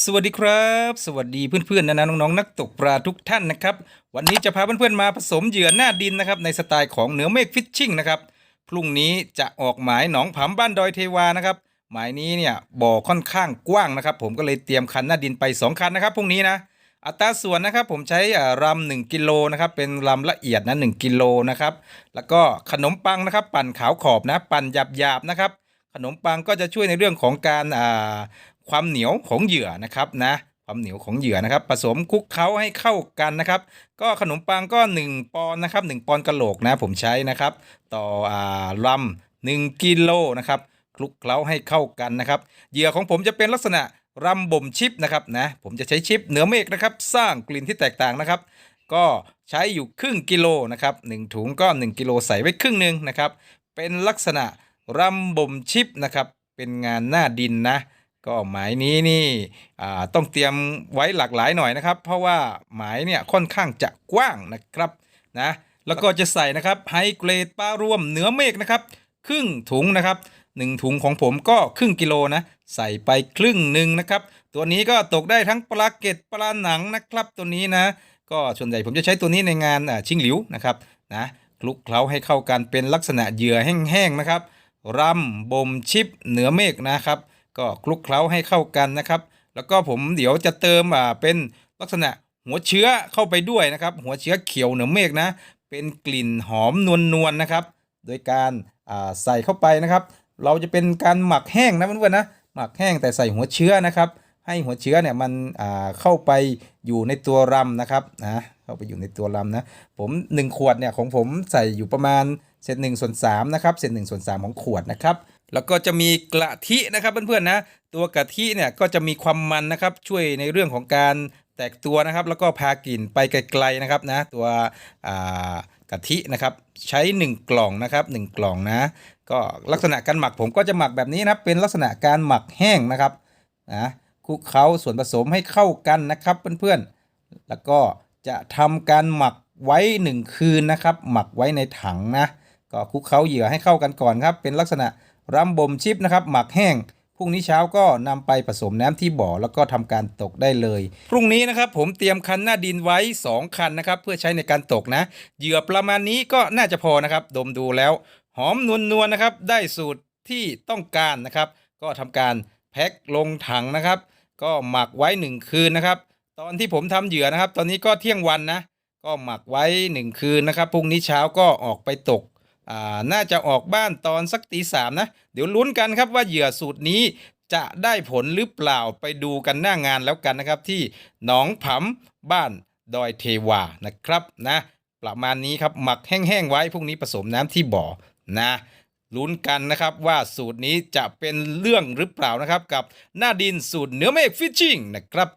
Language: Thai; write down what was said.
สวัสดีครับ สวัสดีเพื่อนๆนะนะน้องๆนักตกปลาทุกท่านนะครับ วันนี้จะพาเพื่อนๆมาผสมเหยื่อหน้าดินนะครับในสไตล์ของเหนือเมฆฟิชชิ่งนะครับพรุ่งนี้จะออกหมายหนองผำบ้านดอยเทวานะครับหมายนี้เนี่ยบ่อค่อนข้างกว้างนะครับ ผมก็เลยเตรียมคันหน้าดินไป 2 คันนะครับพรุ่งนี้นะอัตราส่วนนะครับผมใช้รำหนึ่งกิโลนะครับเป็นรำละเอียดนะหกิโลนะครับแล้วก็ขนมปังนะครับ ปั่นขาวขอบนะ ปั่นหยาบๆนะครับขนมปังก็จะช่วยในเรื่องของการอ่า ความเหนียวของเหยื่อนะครับนะความเหนียวของเหยื่อนะครับผสมคลุกเคล้าให้เข้ากันนะครับ ก็ขนมปังก็ 1 ปอนนะครับ1ปอนกะโหลกนะผมใช้นะครับ ต่ออ่าลำหนึ่งกิโลนะครับคลุกเคล้าให้เข้ากันนะครับ เหยื่อของผมจะเป็นลักษณะรำบ่มชิปนะครับนะผมจะใช้ชิปเหนือเมฆนะครับ สร้างกลิ่นที่แตกต่างนะครับ ก็ใช้อยู่ครึ่งกิโลนะครับหนึ่งถุงก็ 1กิโลใส่ไว้ครึ่งหนึ่งนะครับ เป็นลักษณะรำบ่มชิปนะครับ เป็นงานหน้าดินนะ ก็หมายนี้นี่อ่าต้องเตรียมไว้หลากหลายหน่อยนะครับ เพราะว่าหมายเนี่ยค่อนข้างจะกว้างนะครับนะแล้วก็จะใส่นะครับไฮเกรดปลารวมเหนือเมฆนะครับ ครึ่งถุงนะครับหนึ่งถุงของผมก็ครึ่งกิโลนะ ใส่ไปครึ่งหนึ่งนะครับ ตัวนี้ก็ตกได้ทั้งปลาเก็ดปลาหนังนะครับ ตัวนี้นะ ก็ส่วนใหญ่ผมจะใช้ตัวนี้ในงานชิงหลิวนะครับนะคลุกเคล้าให้เข้ากันเป็นลักษณะเหยื่อแห้งๆนะครับรำบ่มชิปเหนือเมฆนะครับ ก็คลุกเคล้าให้เข้ากันนะครับ แล้วก็ผมเดี๋ยวจะเติมอ่าเป็นลักษณะหัวเชื้อเข้าไปด้วยนะครับ หัวเชื้อเขียวเหนือเมฆนะ เป็นกลิ่นหอมนวลๆนะครับ โดยการอ่าใส่เข้าไปนะครับ เราจะเป็นการหมักแห้งนะเพื่อนๆนะหมักแห้งแต่ใส่หัวเชื้อนะครับ ให้หัวเชื้อเนี่ยมันอ่าเข้าไปอยู่ในตัวรำนะครับนะเข้าไปอยู่ในตัวรำนะผม1ขวดเนี่ยของผมใส่อยู่ประมาณเศษหนึ่งส่วนสามนะครับเศษหนึ่งส่วนสามของขวดนะครับ แล้วก็จะมีกะทินะครับเพื่อนๆนะ ตัวกะทิเนี่ยก็จะมีความมันนะครับช่วยในเรื่องของการแตกตัวนะครับ แล้วก็พากลิ่นไปไกลๆนะครับนะ ตัวอ่ากะทินะครับใช้ 1 กล่องนะครับ 1 กล่องนะ ก็ลักษณะการหมักผมก็จะหมักแบบนี้นะเป็นลักษณะการหมักแห้งนะครับนะคลุกเคล้าส่วนผสมให้เข้ากันนะครับเพื่อนๆแล้วก็จะทำการหมักไว้ 1 คืนนะครับ หมักไว้ในถังนะก็คลุกเคล้าเหยื่อให้เข้ากันก่อนครับ เป็นลักษณะ รำบ่มชิปนะครับหมักแห้งพรุ่งนี้เช้าก็นำไปผสมน้ำที่บ่อแล้วก็ทำการตกได้เลย พรุ่งนี้นะครับผมเตรียมคันหน้าดินไว้ 2 คันนะครับเพื่อใช้ในการตกนะเหยื่อประมาณนี้ก็น่าจะพอนะครับ ดมดูแล้ว หอมนวลๆนะครับ ได้สูตรที่ต้องการนะครับ ก็ทำการแพ็คลงถังนะครับ ก็หมักไว้ 1 คืนนะครับ ตอนที่ผมทำเหยื่อนะครับ ตอนนี้ก็เที่ยงวันนะ ก็หมักไว้ 1 คืนนะครับพรุ่งนี้เช้าก็ออกไปตก น่าจะออกบ้านตอนสักตีสามนะ เดี๋ยวลุ้นกันครับว่าเหยื่อสูตรนี้จะได้ผลหรือเปล่าไปดูกันหน้างานแล้วกันนะครับ ที่หนองผำบ้านดอยเทวานะครับนะประมาณนี้ครับหมักแห้งๆไว้พรุ่งนี้ผสมน้ำที่บ่อนะลุ้นกันนะครับว่าสูตรนี้จะเป็นเรื่องหรือเปล่านะครับ กับหน้าดินสูตรเนื้อเมฆฟิชชิ่งนะครับ